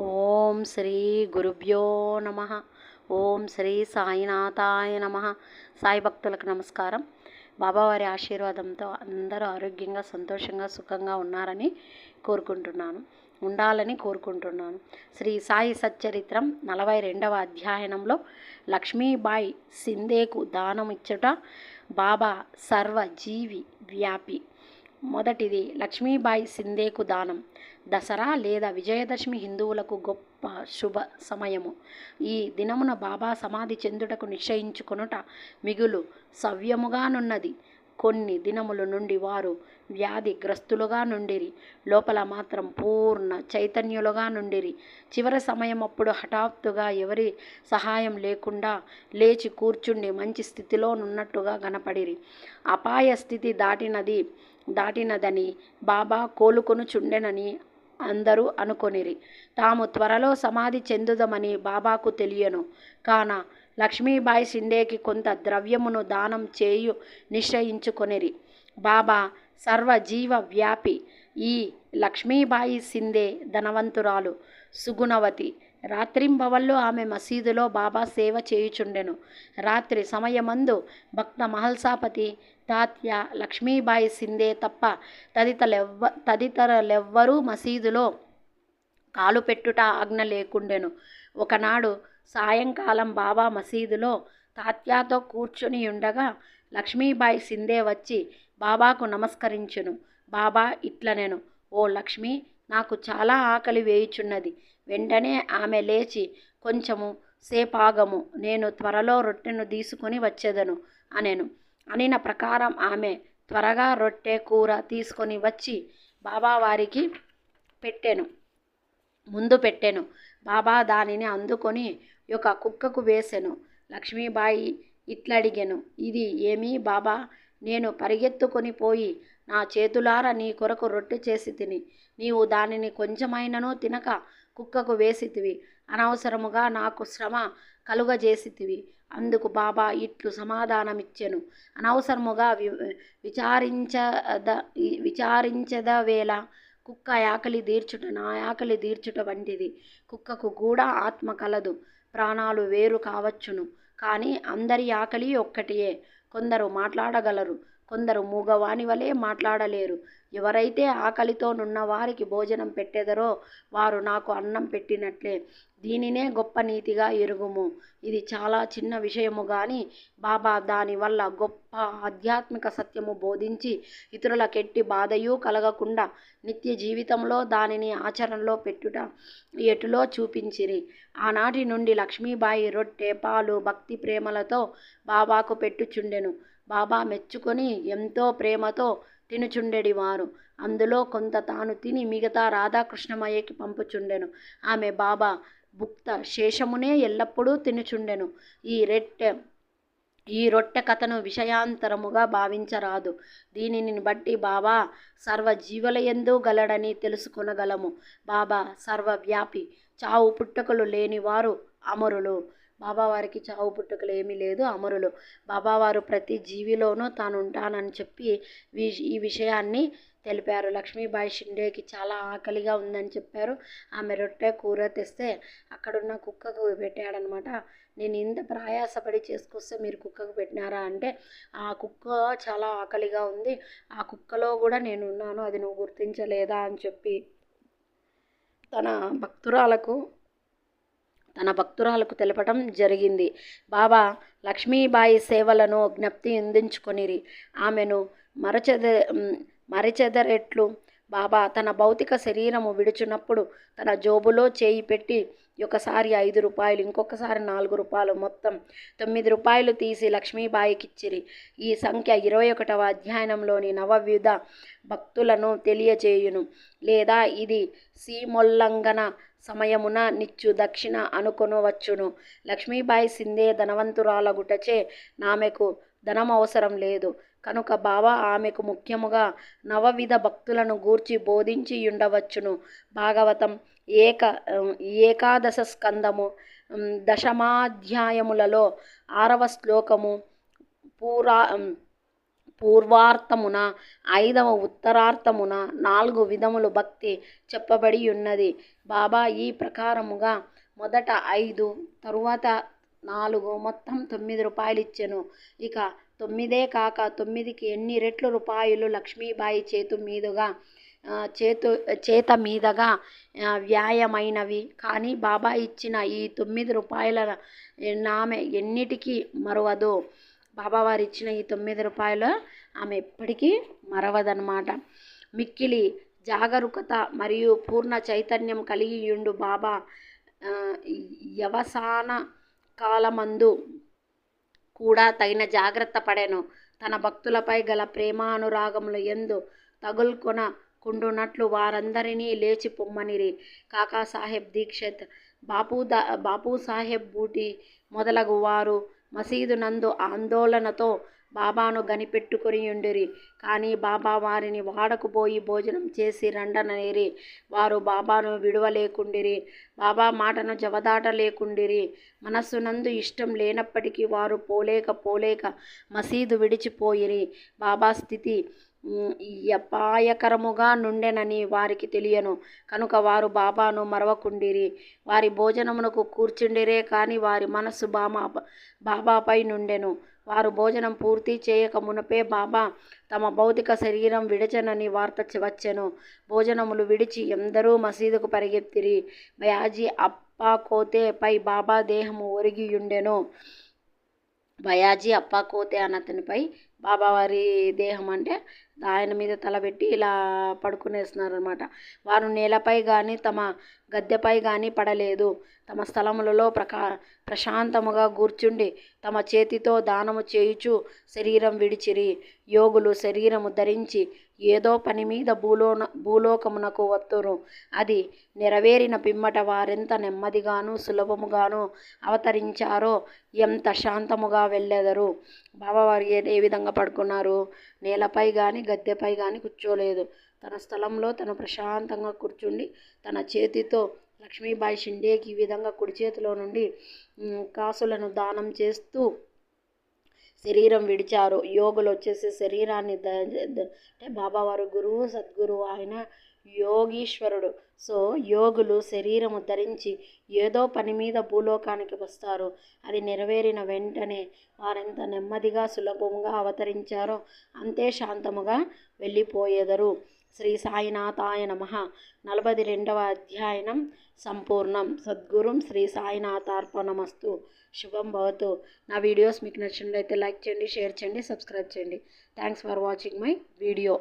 ఓం శ్రీ గురుభ్యో నమ. ఓం శ్రీ సాయినాథాయ నమ. సాయి భక్తులకు నమస్కారం. బాబావారి ఆశీర్వాదంతో అందరూ ఆరోగ్యంగా సంతోషంగా సుఖంగా ఉన్నారని కోరుకుంటున్నాను. ఉండాలని కోరుకుంటున్నాను. శ్రీ సాయి సచ్చరిత్రం నలభై రెండవ అధ్యయనంలో లక్ష్మీబాయి సిందేకు దానం ఇచ్చుట బాబా సర్వజీవి వ్యాపి మొదటిది లక్ష్మీబాయి సిందేకు దానం. దసరా లేదా విజయదశమి హిందువులకు గొప్ప శుభ సమయము. ఈ దినమున బాబా సమాధి చెందుటకు నిశ్చయించుకొనుట మిగులు సవ్యముగానున్నది. కొన్ని దినముల నుండి వారు వ్యాధిగ్రస్తులుగా నుండిరి. లోపల మాత్రం పూర్ణ చైతన్యులుగా నుండిరి. చివరి సమయమప్పుడు హఠాత్తుగా ఎవరి సహాయం లేకుండా లేచి కూర్చుండి మంచి స్థితిలో నున్నట్టుగా కనపడిరి అపాయ స్థితి దాటినది దాటినదని బాబా కోలుకొనుచుండెనని అందరూ అనుకొనిరి. తాము త్వరలో సమాధి చెందుదమని బాబాకు తెలియను. కాన లక్ష్మీబాయి సిండేకి కొంత ద్రవ్యమును దానం చేయు నిశ్చయించుకొనిరి. బాబా సర్వజీవ వ్యాపి ఈ లక్ష్మీబాయి సిందే ధనవంతురాలు. సుగుణవతి. రాత్రింబవళ్ళు ఆమె మసీదులో బాబా సేవ చేయుచుండెను. రాత్రి సమయమందు భక్త మహల్సాపతి తాత్య లక్ష్మీబాయి సిందే తప్ప తదితరులెవ్వ తదితరులెవ్వరూ మసీదులో కాలు పెట్టుట ఆజ్ఞ లేకుండెను. ఒకనాడు సాయంకాలం బాబా మసీదులో తాత్యాతో కూర్చుని ఉండగా లక్ష్మీబాయి సిందే వచ్చి బాబాకు నమస్కరించును. బాబా ఇట్లనెను. ఓ లక్ష్మి నాకు చాలా ఆకలి వేయుచున్నది. వెంటనే ఆమె లేచి కొంచెము సేపాగము. నేను త్వరలో రొట్టెను తీసుకొని వచ్చేదను అనెను. అనిన ప్రకారం ఆమె త్వరగా రొట్టె కూర తీసుకొని వచ్చి బాబా వారికి పెట్టెను. ముందు పెట్టెను. బాబా దానిని అందుకొని ఒక కుక్కకు వేసెను. లక్ష్మీబాయి ఇట్లడిగెను ఇది ఏమీ బాబా? నేను పరిగెత్తుకొని పోయి నా చేతులార నీ కొరకు రొట్టె చేసి తిని నీవు దానిని కొంచెమైనను తినక కుక్కకు వేసితివి అనవసరముగా నాకు శ్రమ కలుగజేసితివి అందుకు బాబా ఇట్లు సమాధానమిచ్చెను. అనవసరముగా వి విచారించద విచారించద వేళ కుక్క ఆకలి తీర్చుట నా ఆకలి తీర్చుట వంటిది. కుక్కకు కూడా ఆత్మ కలదు. ప్రాణాలు వేరు కావచ్చును. కానీ అందరి ఆకలి ఒక్కటియే. కొందరు మాట్లాడగలరు. కొందరు మూగవాని వలె మాట్లాడలేరు. ఎవరైతే ఆకలితో నున్న వారికి భోజనం పెట్టెదరో వారు నాకు అన్నం పెట్టినట్లే. దీనినే గొప్ప నీతిగా ఎరుగుము. ఇది చాలా చిన్న విషయము కానీ బాబా దానివల్ల గొప్ప ఆధ్యాత్మిక సత్యము బోధించి ఇతరుల కెట్టి బాధయు కలగకుండా నిత్య జీవితంలో దానిని ఆచరణలో పెట్టుట ఎటులో చూపించిరి. ఆనాటి నుండి లక్ష్మీబాయి రొట్టె పాలు భక్తి ప్రేమలతో బాబాకు పెట్టుచుండెను. బాబా మెచ్చుకొని ఎంతో ప్రేమతో తినుచుండెడివారు. అందులో కొంత తాను తిని మిగతా రాధాకృష్ణమయ్యకి పంపుచుండెను. ఆమె బాబా భుక్త శేషమునే ఎల్లప్పుడూ తినుచుండెను. ఈ రెట్టె ఈ రొట్టె కథను విషయాంతరముగా భావించరాదు. దీనిని బట్టి బాబా సర్వజీవులయందు గలడని తెలుసుకొనగలము. బాబా సర్వవ్యాపి చావు పుట్టుకలు లేనివారు అమరులు. బాబావారికి చావు పుట్టుకలు ఏమీ లేదు అమరులు. బాబావారు ప్రతి జీవిలోనూ తాను ఉంటానని చెప్పి ఈ విషయాన్ని తెలిపారు. లక్ష్మీబాయి షిండేకి చాలా ఆకలిగా ఉందని చెప్పారు. ఆమె రొట్టె కూర తెస్తే అక్కడున్న కుక్కకు పెట్టాడనమాట. నేను ఇంత ప్రయాసపడి చేసుకొస్తే మీరు కుక్కకు పెట్టినారా? అంటే ఆ కుక్క చాలా ఆకలిగా ఉంది. ఆ కుక్కలో కూడా నేను ఉన్నాను. అది నువ్వు గుర్తించలేదా? అని చెప్పి తన భక్తురాలకు తన భక్తురాలకు తెలపడం జరిగింది. బాబా లక్ష్మీబాయి సేవలను జ్ఞప్తి అందించుకొనిరి. ఆమెను మరచెద మరచెదరెట్లు బాబా తన భౌతిక శరీరము విడుచున్నప్పుడు తన జోబులో చేయి పెట్టి ఒకసారి ఐదు రూపాయలు ఇంకొకసారి నాలుగు రూపాయలు మొత్తం తొమ్మిది రూపాయలు తీసి లక్ష్మీబాయికి ఇచ్చిరి ఈ సంఖ్య ఇరవై ఒకటవ అధ్యయనంలోని నవవిధ భక్తులను తెలియజేయును. లేదా ఇది సీమోల్లంఘన సమయమున నిచ్చు దక్షిణ అనుకొనవచ్చును. లక్ష్మీబాయి సిందే ధనవంతురాలగుటచే నామెకు ధనం అవసరం లేదు. కనుక బాబా ఆమెకు ముఖ్యముగా నవవిధ భక్తులను గూర్చి బోధించి ఉండవచ్చును భాగవతం ఏక ఏకాదశ స్కందము దశమాధ్యాయములలో ఆరవ శ్లోకము పూరా పూర్వార్థమున ఐదవ ఉత్తరార్థమున నాలుగు విధములు భక్తి చెప్పబడి ఉన్నది బాబా ఈ ప్రకారముగా మొదట ఐదు తరువాత నాలుగు మొత్తం తొమ్మిది రూపాయలు ఇచ్చెను ఇక తొమ్మిదే కాక తొమ్మిదికి ఎన్ని రెట్లు రూపాయలు లక్ష్మీబాయి చేతు మీదుగా చేతు చేత మీదగా వ్యాయమైనవి? కానీ బాబా ఇచ్చిన ఈ తొమ్మిది రూపాయల ఆమె ఎన్నిటికీ మరవదు? బాబా వారు ఇచ్చిన ఈ తొమ్మిది రూపాయలు ఆమె ఎప్పటికీ మరవదనమాట మిక్కిలి జాగరూకత మరియు పూర్ణ చైతన్యం కలిగియుండు బాబా ఆ, యవసాన కాలమందు కూడా తగిన జాగ్రత్త పడెను. తన భక్తులపై గల ప్రేమానురాగములు ఎందు తగులుకొన కుండునట్లు వారందరినీ లేచి పొమ్మనిరి. కాకాసాహెబ్ దీక్షిత్ బాపు దా బాపు సాహెబ్ బూటి మొదలగు వారు మసీదు నందు ఆందోళనతో బాబాను గనిపెట్టుకొని ఉండిరి. కానీ బాబా వారిని వాడకుపోయి భోజనం చేసి రండననేరి వారు బాబాను విడవలేకుండిరి. బాబా మాటను జవదాటలేకుండిరి. మనస్సునందు ఇష్టం లేనప్పటికీ వారు పోలేక పోలేక మసీదు విడిచిపోయిరి. బాబా స్థితి అపాయకరముగా నుండెనని వారికి తెలియను. కనుక వారు బాబాను మరవకుండిరి. వారి భోజనమునకు కూర్చుండిరే కానీ వారి మనస్సు బామా బాబాపై నుండెను. వారు భోజనం పూర్తి చేయక మునపే బాబా తమ భౌతిక శరీరం విడచనని వార్త వచ్చెను. భోజనములు విడిచి ఎందరూ మసీదుకు పరిగెత్తిరి. బయాజీ అప్పా కోతే పై బాబా దేహము ఒరిగియుండెను. బయాజీ అప్పా కోతే అన్నతనిపై బాబావారి దేహం అంటే ఆయన మీద తలబెట్టి ఇలా పడుకునేస్తున్నారు అనమాట వారు నేలపై కానీ తమ గద్దెపై కానీ పడలేదు. తమ స్థలములలో ప్రకా ప్రశాంతముగా కూర్చుండి తమ చేతితో దానము చేయుచు శరీరం విడిచిరి. యోగులు శరీరము ధరించి ఏదో పని మీద భూలోన భూలోకమునకు వత్తురు. అది నెరవేరిన పిమ్మట వారెంత నెమ్మదిగాను సులభముగాను అవతరించారో ఎంత శాంతముగా వెళ్ళెదరు. బాబావారు ఏ విధంగా పడుకున్నారు? నేలపై కానీ గద్దెపై కానీ కూర్చోలేదు. తన స్థలంలో తను ప్రశాంతంగా కూర్చుండి తన చేతితో లక్ష్మీబాయి షిండేకి ఈ విధంగా కుడి చేతిలో నుండి కాసులను దానం చేస్తూ శరీరం విడిచారు. యోగులు వచ్చేసి శరీరాన్ని ద అంటే బాబావారు గురువు సద్గురువు ఆయన యోగీశ్వరుడు. సో యోగులు శరీరము ధరించి ఏదో పని మీద భూలోకానికి వస్తారు. అది నెరవేరిన వెంటనే వారెంత నెమ్మదిగా సులభంగా అవతరించారో అంతే శాంతముగా వెళ్ళిపోయేదరు. శ్రీ సాయినాథాయ నమ. నలభై రెండవ అధ్యాయనం సంపూర్ణం. సద్గురుం శ్రీ సాయినాథార్పణమస్తు. శుభం భవతు. నా వీడియోస్ మీకు నచ్చినట్లయితే లైక్ చేయండి షేర్ చేయండి సబ్స్క్రైబ్ చేయండి. Thanks for watching my video.